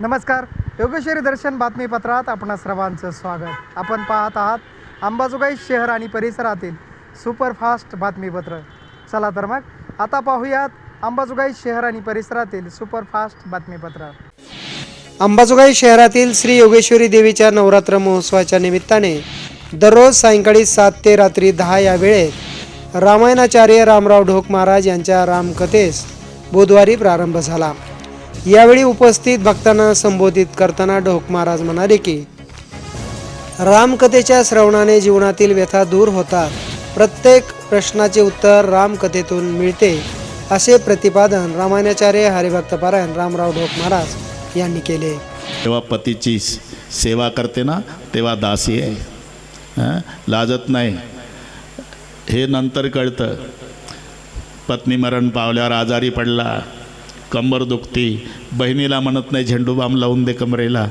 नमस्कार. योगेश्वरी दर्शन बातमीपत्रात आपण सर्वांचं स्वागत. आपण पाहत आहात अंबाजोगाई शहर आणि परिसरातील सुपरफास्ट बातमीपत्र. चला तर मग आता पाहूयात अंबाजोगाई शहर आणि परिसरातील सुपरफास्ट बातमीपत्र. अंबाजोगाई शहरातील श्री योगेश्वरी देवीच्या नवरात्र महोत्सवाच्या निमित्ताने दररोज सायंकाळी सात ते रात्री दहा या वेळेत रामायणाचार्य रामराव ढोक महाराज यांच्या रामकथेस बुधवारी प्रारंभ झाला. यावेळी उपस्थित भक्तांना संबोधित करताना ढोक महाराज म्हणाले की रामकथेच्या श्रवणाने जीवनातील व्यथा दूर होतात. प्रत्येक प्रश्नाचे उत्तर रामकथेतून मिळते असे प्रतिपादन रामायणाचार्य हरिभक्तपारायण रामराव ढोक महाराज यांनी केले. तेव्हा पतीची सेवा करते ना तेव्हा दासी आहे. लाजत नाही. हे नंतर कळतं. पत्नी मरण पावल्यावर आजारी पडला. कंबर दुखती. बहिणीला म्हणत नाही झेंडू बाम लावून दे कमरेला.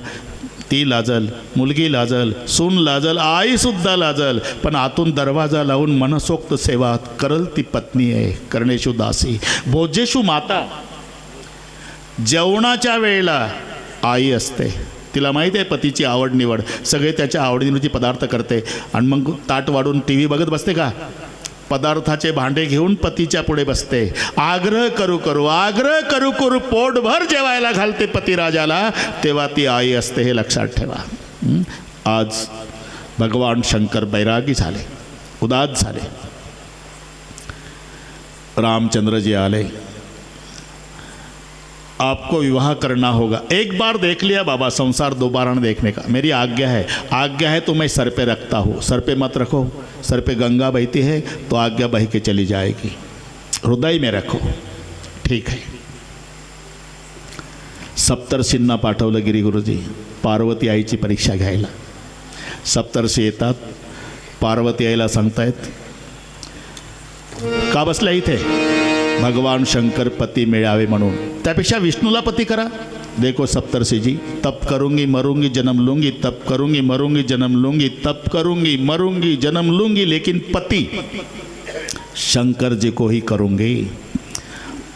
ती लाजल मुलगी लाजल सून लाजल आईसुद्धा लाजल. पण आतून दरवाजा लावून मनसोक्त सेवा करल ती पत्नी आहे कर्णेशू दासी. भोजेशू माता जेवणाच्या वेळेला आई असते. तिला माहीत आहे पतीची आवड निवड सगळे त्याच्या आवडीनिवडीचे पदार्थ करते. आणि मग ताट वाढून टी व्ही बघत बसते का? पदार्थाचे भांडे घेऊन पतीच्या पुढे बसते. आग्रह करू करू आग्रह करू करू पोटभर जेवायला घालते पतिराजाला तेव्हा ती आई असते हे लक्षात ठेवा. आज भगवान शंकर बैरागी झाले. उदास झाले. रामचंद्रजी आले. आपको विवाह करना होगा। एक बार देख लिया बाबा, संसार दोबारा नहीं देखने का। मेरी आज्ञा है। आज्ञा है तो मैं सर पे रखता हूँ। सर पे मत रखो। सर पे गंगा बहती है तो आज्ञा बह के चली जाएगी। हृदय में रखो। ठीक है। सप्तर सप्तर्षींना पाठवलं गिरी गुरुजी, पार्वती आईची परीक्षा घ्यायला। सप्तर्षी येतात पार्वती आईला सांगतायत, का बसल्या इथे? भगवान शंकर पती मिळावे म्हणून. त्यापेक्षा विष्णूला पती करा. देखो सप्तर्षि जी तप करूँगी, मरूँगी, जन्म लूँगी, तप करूँगी, मरूँगी, जन्म लूँगी, तप करूँगी, मरूँगी, जन्म लूँगी, लेकिन पति. शंकर जी को ही करूँगी.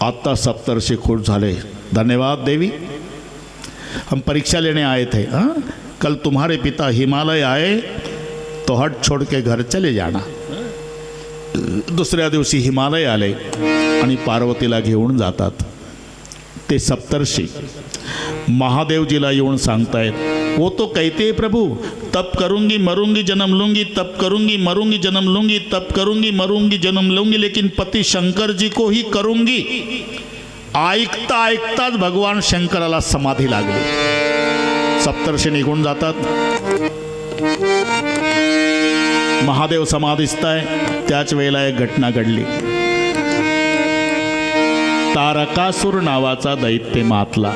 आता सप्तर्षि खुश झाले. धन्यवाद देवी. हम परीक्षा लेने आए थे हाँ? कल तुम्हारे पिता हिमालय आए तो हट छोड़ के घर चले जाना. दुसऱ्या दिवशी हिमालय आले आणि पार्वतीला घेऊन जातात. ते सप्तर्षी. महादेवजीला येऊन सांगतायत वो तो कहते प्रभू तप करूंगी मरूंगी जन्म लूंगी तप करूंगी मरूंगी जन्म लूंगी तप करूंगी मरूंगी जन्म लूंगी लेकिन पति शंकर जी को ही करूंगी. ऐकता ऐकताच भगवान शंकराला समाधी लागली. सप्तर्षी निघून जातात. महादेव समाधिस्थ आहे त्याच वेळेला एक घटना घडली. तारकासूर नावाचा दैत्य मातला.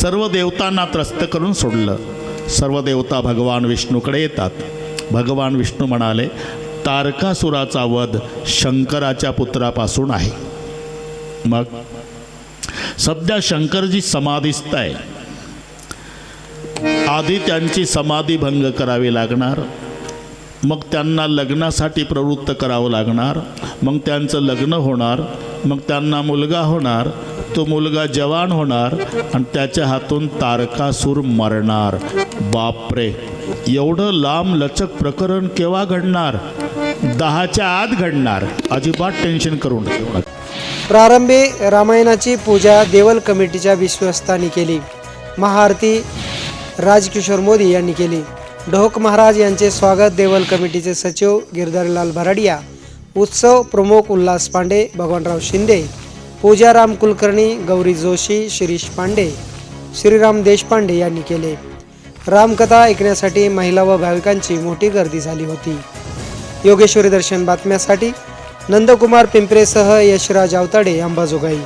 सर्व देवतांना त्रस्त करून सोडलं. सर्व देवता भगवान विष्णूकडे येतात. भगवान विष्णू म्हणाले तारकासुराचा वध शंकराच्या पुत्रापासून आहे. मग सध्या शंकरजी समाधिस्थ आहे आधी त्यांची समाधी भंग करावी लागणार. मग त्यांना लग्नासाठी प्रवृत्त करावं लागणार मग त्यांचं लग्न होणार मग त्यांना मुलगा होणार तो मुलगा जवान होणार आणि त्याच्या हातून तारकासूर मरणार. बापरे एवढं लांब लचक प्रकरण केव्हा घडणार? दहाच्या आत घडणार. अजिबात टेन्शन करून प्रारंभी रामायणाची पूजा देवल कमिटीच्या विश्वस्तांनी केली. महाआरती राजकिशोर मोदी यांनी केली. ढोक महाराज यांचे स्वागत देवल कमिटीचे सचिव गिरधारीलाल भराडिया उत्सव प्रमुख उल्हास पांडे भगवानराव शिंदे पूजाराम कुलकर्णी गौरी जोशी शिरीष पांडे श्रीराम देशपांडे यांनी केले. रामकथा ऐकण्यासाठी महिला व भाविकांची मोठी गर्दी झाली होती. योगेश्वरी दर्शन बातम्यासाठी नंदकुमार पिंपरेसह यशराज आवताडे अंबाजोगाई.